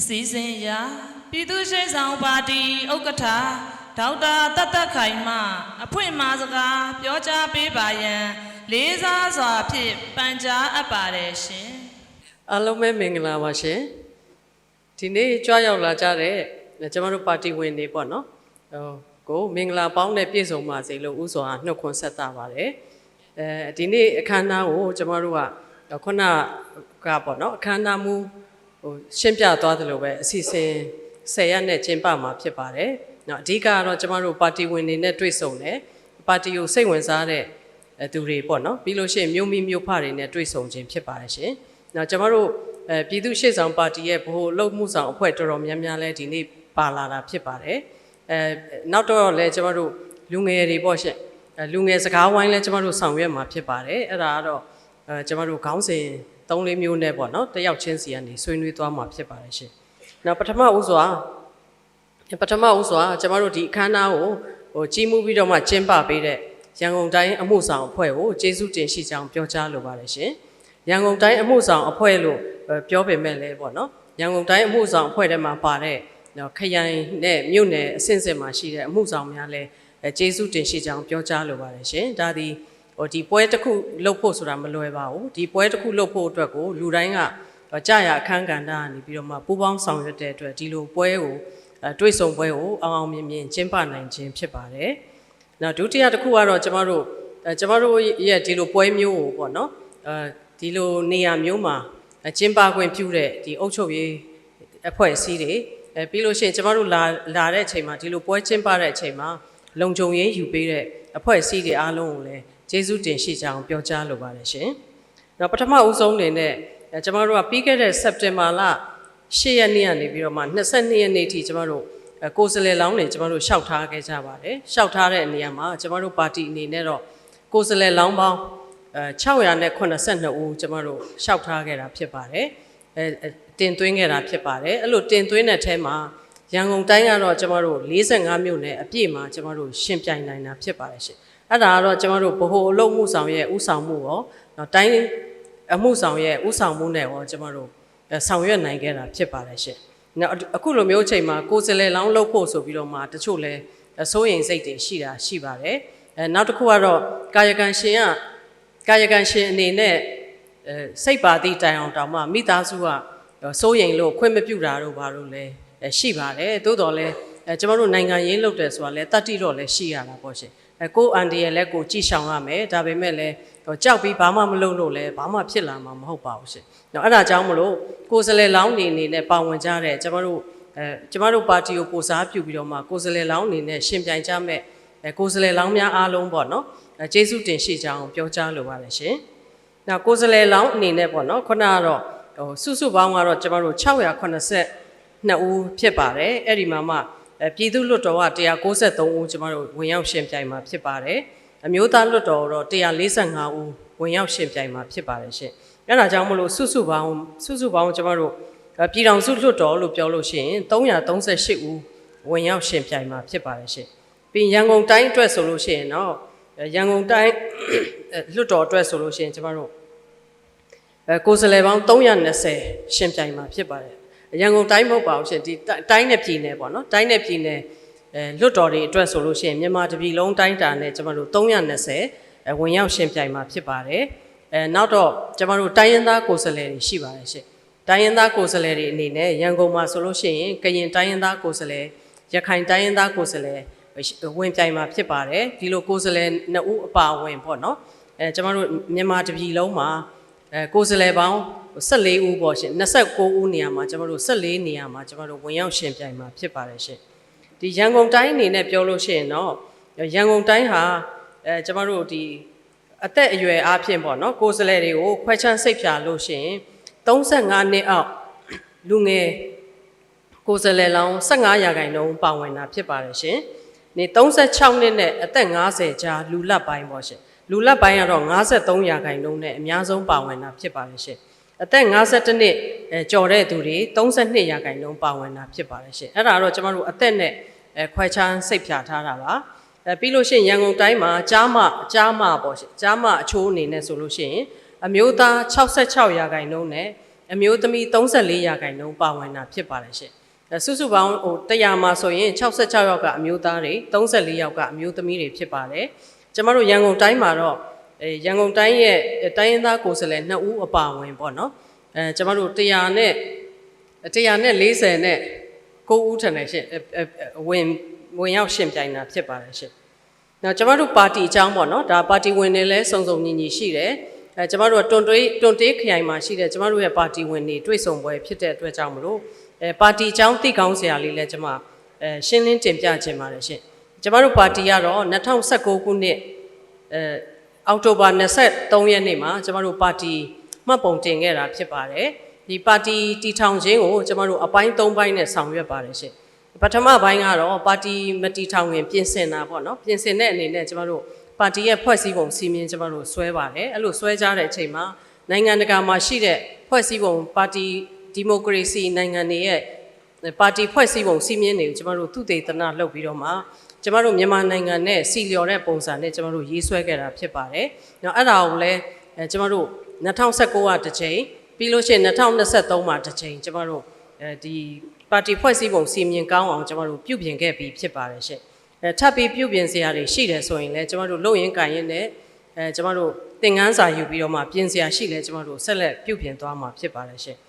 အစည်းအဝေးရာပြည်သူ့ရှိဆောင်ပါတီဥက္ကဋ္ဌဒေါက်တာတတ်တတ်ခိုင်မှအဖွင့်မှာစကားပြောကြားပေးပါရန် လေးစားစွာဖြင့်ပန်ကြားအပ်ပါတယ်ရှင်အားလုံးပဲမင်္ဂလာပါရှင်ဒီနေ့ကြွားရောက်လာကြတဲ့ကျမတို့ပါတီဝင်တွေပေါ့နော်ဟိုကိုမင်္ဂလာပေါင်းနဲ့ပြည့်စုံပါစေလို့ဥစွာနှုတ်ခွန်းဆက်တာပါတယ်အဲဒီနေ့အခမ်းအနားကိုကျမတို့ကခုနကပေါ့နော်အခမ်းအနားမူ ဟိုရှင်းပြသွားသလိုပဲအစီအစဉ်10ရက်နဲ့ကျင်းပမှာဖြစ်ပါတယ်နော်အဓိကကတော့ကျမတို့ပါတီဝင်တွေနဲ့တွေ့ဆုံတယ်ပါတီကိုစိတ်ဝင်စားတဲ့အဲသူတွေပေါ့နော်ပြီးလို့ရှိရင်မြို့မိမြို့ဖတွေနဲ့တွေ့ဆုံခြင်းဖြစ်ပါတယ်ရှင်။နောက်ကျွန်တော်တို့အဲပြည်သူ့ရှေ့ဆောင်ပါတီရဲ့ဗဟိုအလုပ်မှုဆောင်အဖွဲ့တော်တော်များများလဲဒီနေ့ပါလာတာဖြစ်ပါတယ်။အဲနောက်တော့လဲကျွန်တော်တို့လူငယ်တွေပေါ့ရှင်။အဲလူငယ်စကားဝိုင်းလဲကျွန်တော်တို့ဆောင်ရွက်မှာဖြစ်ပါတယ်။အဲ့ဒါကတော့အဲကျွန်တော်တို့ခေါင်းစဉ် ၃လေးမျိုးနဲ့ပေါ့နော်တယောက်ချင်းစီကနေဆွေးနွေးသွားမှာဖြစ်ပါတယ်ရှင်။နောက်ပထမဦးစွာပထမဦးစွာကျမတို့ဒီအခမ်းအနားကိုဟိုကြီးမှုပြီးတော့မှကျင်းပပေးတဲ့ရန်ကုန်တိုင်းအမှုဆောင်အဖွဲ့ကိုကျေးဇူးတင်ရှိကြောင်းပြောကြားလိုပါတယ်ရှင်။ရန်ကုန်တိုင်းအမှုဆောင်အဖွဲ့လို့အဲပြောပေမဲ့လည်းပေါ့နော်။ရန်ကုန်တိုင်းအမှုဆောင်အဖွဲ့ထဲမှာပါတဲ့နော်ခရိုင်နဲ့မြို့နယ်အဆင့်ဆင့်မှာရှိတဲ့အမှုဆောင်များလည်းအဲကျေးဇူးတင်ရှိကြောင်းပြောကြားလိုပါတယ်ရှင်။ဒါဒီ ဟိုဒီပွဲတစ်ခုလုပ်ဖို့ဆိုတာမလွယ်ပါဘူး။ဒီပွဲတစ်ခုလုပ်ဖို့အတွက်ကိုလူတိုင်းကကြာရအခန်းကဏ္ဍကနေပြီးတော့မှပူးပေါင်းဆောင်ရွက်တဲ့အတွက်ဒီလိုပွဲကိုအဲတွေ့ဆုံပွဲကိုအောင်အောင်မြင်မြင်ကျင်းပနိုင်ခြင်းဖြစ်ပါတယ်။နောက်ဒုတိယတစ်ခုကတော့ကျမတို့အဲကျမတို့ရဲ့ဒီလိုပွဲမျိုးကိုပေါ့နော်အဲဒီလိုနေရာမျိုးမှာအဲကျင်းပခွင့်ပြုတဲ့ဒီအုပ်ချုပ်ရေးအဖွဲ့အစည်းတွေအဲပြီးလို့ရှိရင်ကျမတို့လာလာတဲ့အချိန်မှာဒီလိုပွဲကျင်းပတဲ့အချိန်မှာလုံခြုံရေးယူပေးတဲ့အဖွဲ့အစည်းတွေအားလုံးကိုလည်း ကျေးဇူးတင်ရှိကြအောင်ပြောကြားလိုပါတယ်ရှင်။နောက်ပထမဦးဆုံးအနေနဲ့အဲကျမတို့ကပြီးခဲ့တဲ့စက်တင်ဘာလ၈ရက်နေ့ကနေပြီးတော့မှ22ရက်နေ့ထိကျမတို့အဲကိုယ်စားလှယ်လောင်းတွေကျမတို့ရှောက်ထားခဲ့ကြပါတယ်ရှောက်ထားတဲ့နေရာမှာကျမတို့ပါတီအနေနဲ့တော့ကိုယ်စားလှယ်လောင်းပေါင်းအဲ682ဦးကျမတို့ရှောက်ထားခဲ့တာဖြစ်ပါတယ်အဲအဲတင်သွင်းခဲ့တာဖြစ်ပါတယ်အဲ့လိုတင်သွင်းတဲ့အဲမှာရန်ကုန်တိုင်းကတော့ကျမတို့45မြို့နယ်အပြည့်မှာကျမတို့ရှင်းပြိုင်နိုင်တာဖြစ်ပါတယ်ရှင် အဲ့ဒါကတော့ကျမတို့ဗဟိုအလုပ်မှုဆောင်ရဲ့ဥဆောင်မှုရောနောက်တိုင်းအမှုဆောင်ရဲ့ဥဆောင်မှုနဲ့ရောကျမတို့အဲဆောင်ရွက်နိုင်ခဲ့တာဖြစ်ပါတယ်ရှင်။နောက်အခုလိုမျိုးအချိန်မှာကိုယ်စလဲလောင်းလုပ်ဖို့ဆိုပြီးတော့မှတချို့လဲစိုးရိမ်စိတ်တွေရှိတာရှိပါတယ်။အဲနောက်တစ်ခုကတော့ကာယကံရှင်ကကာယကံရှင်အနေနဲ့အဲစိတ်ပါသည့်တိုင်အောင်တောင်မှမိသားစုကစိုးရိမ်လို့ခွင့်မပြုတာတို့ဘာလို့လဲအဲရှိပါတယ်။သို့တော်လဲ အဲကျမတို့နိုင်ငံရေးလုပ်တယ်ဆိုတာလဲတတ်တိတော့လဲရှိရတာပေါ့ရှင်။အဲကိုယ်အန်ဒီရဲ့လဲကိုကြည်ရှောင်ရမယ်ဒါပေမဲ့လဲဟိုကြောက်ပြီးဘာမှမလုပ်လို့လဲဘာမှဖြစ်လာမှာမဟုတ်ပါဘူးရှင်။နော်အဲ့ဒါကြောင့်မလို့ကိုယ်စလဲလောင်းနေနေနဲ့ပါဝင်ကြတဲ့ကျမတို့အဲကျမတို့ပါတီကိုကိုစားပြုပြီးတော့မှကိုယ်စလဲလောင်းနေနဲ့ရှင်ပြိုင်ကြမဲ့အဲကိုယ်စလဲလောင်းများအားလုံးပေါ့နော်အဲကျေးဇူးတင်ရှိကြအောင်ပြောကြားလိုပါတယ်ရှင်။နောက်ကိုယ်စလဲလောင်းအနေနဲ့ပေါ့နော်ခုနကတော့ဟိုစုစုပေါင်းကတော့ကျမတို့682ဦးဖြစ်ပါတယ်အဲ့ဒီမှာမှအဲ ပြည်သူ့လွတ်တော်က193ဦးကျမတို့ဝင်ရောက်ရှင်ပြိုင်မှာဖြစ်ပါတယ်အမျိုးသားလွတ်တော်တော့145ဦးဝင်ရောက်ရှင်ပြိုင်မှာဖြစ်ပါတယ်ရှင်အဲ့ဒါကြောင့်မလို့စုစုပေါင်းစုစုပေါင်းကျမတို့အဲပြည်တော်စုလွတ်တော်လို့ပြောလို့ရှိရင်338ဦးဝင်ရောက်ရှင်ပြိုင်မှာဖြစ်ပါတယ်ရှင်ပြီးရင်ရန်ကုန်တိုင်းအတွက်ဆိုလို့ရှိရင်တော့အဲရန်ကုန်တိုင်းအဲလွတ်တော်အတွက်ဆိုလို့ရှိရင်ကျမတို့အဲကိုယ်စားလှယ်ပေါင်း320ရှင်ပြိုင်မှာဖြစ်ပါတယ် ရန်ကုန်တိုင်းမဟုတ်ပါဘူးရှင်ဒီတိုင်းနဲ့ပြည်နယ်ပေါ့နော်တိုင်းနဲ့ပြည်နယ်အဲလွတ်တော်တွေအတွက်ဆိုလို့ရှိရင်မြန်မာတပြည်လုံးတိုင်းတာနဲ့ကျမတို့320အဲဝင်ရောက်ရှင်ပြိုင်မှာဖြစ်ပါတယ်အဲနောက်တော့ကျမတို့တိုင်းရင်းသားကိုယ်စားလှယ်တွေရှိပါတယ်ရှင်တိုင်းရင်းသားကိုယ်စားလှယ်တွေအနေနဲ့ရန်ကုန်မှာဆိုလို့ရှိရင်ကရင်တိုင်းရင်းသားကိုယ်စားလှယ်ရခိုင်တိုင်းရင်းသားကိုယ်စားလှယ်ဝင်ပြိုင်မှာဖြစ်ပါတယ်ဒီလိုကိုယ်စားလှယ်နှစ်ဦးအပါအဝင်ပေါ့နော်အဲကျမတို့မြန်မာတပြည်လုံးမှာ အဲကိုယ်စလဲပေါင်း14ဦးပေါ့ရှင်29ဦးနေရာမှာကျွန်တော်တို့14နေရာမှာကျွန်တော်တို့ဝင်ရောက်ရှင်ပြိုင်မှာဖြစ်ပါတယ်ရှင်ဒီရန်ကုန်တိုင်းအနေနဲ့ပြောလို့ရှိရင်တော့ရန်ကုန်တိုင်းဟာအဲကျွန်တော်တို့ဒီအသက်အရွယ်အားဖြင့်ပေါ့နော်ကိုယ်စလဲတွေကိုခွဲချမ်းစိတ်ဖြာလို့ရှိရင်35နှစ်အောက်လူငယ်ကိုယ်စလဲလောင်း15ရာခိုင်နှုန်းပါဝင်တာဖြစ်ပါတယ်ရှင်နေ36နှစ်နဲ့အသက်50ကြားလူလတ်ပိုင်းပေါ့ရှင် လူလက်ပိုင်းကတော့53ရာခိုင်နှုန်းနဲ့အများဆုံးပါဝင်တာဖြစ်ပါတယ်ရှင်။အသက်52နှစ်အဲကျော်တဲ့သူတွေ32ရာခိုင်နှုန်းပါဝင်တာဖြစ်ပါတယ်ရှင်။အဲ့ဒါတော့ကျမတို့အသက်နဲ့အဲခွဲခြားစိတ်ဖြာထားတာပါ။အဲပြီးလို့ရှိရင်ရန်ကုန်တိုင်းမှာကြားမကြားမပေါ့ရှင်။ကြားမအချိုးအနေနဲ့ဆိုလို့ရှိရင်အမျိုးသား66ရာခိုင်နှုန်းနဲ့အမျိုးသမီး34ရာခိုင်နှုန်းပါဝင်တာဖြစ်ပါတယ်ရှင်အဲစုစုပေါင်းဟို100မှာဆိုရင်66ယောက်ကအမျိုးသားတွေ34ယောက်ကအမျိုးသမီးတွေဖြစ်ပါတယ် ကျမတို့ရန်ကုန်တိုင်းမှာတော့အဲရန်ကုန်တိုင်းရဲ့တိုင်းရင်းသားကိုယ်စားလှယ်2ဦးအပါအဝင်ပေါ့နော်အဲကျမတို့100နဲ့140နဲ့9ဦးထန်တယ်ရှင်အဲအဲအဲဝင်ဝင်ရောက်ရှင်ပြိုင်တာဖြစ်ပါတယ်ရှင်နောက်ကျမတို့ပါတီအကြောင်းပေါ့နော်ဒါပါတီဝင်တွေလည်းစုံစုံညီညီရှိတယ်အဲကျမတို့ကတွန်တွေးတွန်တေးခရိုင်မှာရှိတဲ့ကျမတို့ရဲ့ပါတီဝင်တွေတွေ့ဆုံပွဲဖြစ်တဲ့အတွက်ကြောင့်မလို့အဲပါတီအကြောင်းသိကောင်းစရာလေးလည်းကျမအဲရှင်းလင်းတင်ပြခြင်းပါတယ်ရှင် ကျမတို့ပါတီကတော့2019ခုနှစ်အဲအောက်တိုဘာ23ရက်နေ့မှာကျမတို့ပါတီမှတ်ပုံတင်ခဲ့တာဖြစ်ပါတယ်ဒီပါတီတီထောင်ခြင်းကိုကျမတို့အပိုင်း၃ပိုင်းနဲ့ဆောင်ရွက်ပါတယ်ရှင်ပထမပိုင်းကတော့ပါတီမတီထောင်ဝင်ပြင်ဆင်တာပေါ့နော်ပြင်ဆင်တဲ့အနေနဲ့ကျမတို့ပါတီရဲ့ဖွဲ့စည်းပုံစီမင်းကျမတို့ဆွဲပါတယ်အဲ့လိုဆွဲကြတဲ့အချိန်မှာနိုင်ငံတကာမှာရှိတဲ့ဖွဲ့စည်းပုံပါတီဒီမိုကရေစီနိုင်ငံတွေရဲ့ ပါတီဖွဲ့စည်းပုံစီမင်းတွေကိုကျမတို့သုတေသနလုပ်ပြီးတော့မှကျမတို့မြန်မာနိုင်ငံနဲ့စီလျော်တဲ့ပုံစံနဲ့ကျမတို့ရေးဆွဲခဲ့တာဖြစ်ပါတယ်။နောက်အဲ့ဒါကိုလည်းအဲကျမတို့2019ကတစ်ချိန်ပြီးလို့ရှိရင်2023မှာတစ်ချိန်ကျမတို့အဲဒီပါတီဖွဲ့စည်းပုံစီမင်းကောင်းအောင်ကျမတို့ပြုပြင်ခဲ့ပြီးဖြစ်ပါတယ်ရှင့်။အဲထပ်ပြီးပြုပြင်စရာတွေရှိတယ်ဆိုရင်လည်းကျမတို့လုံရင်ကန်ရင်လည်းအဲကျမတို့သင်ခန်းစာယူပြီးတော့မှပြင်စရာရှိလဲကျမတို့ဆက်လက်ပြုပြင်သွားမှာဖြစ်ပါတယ်ရှင့်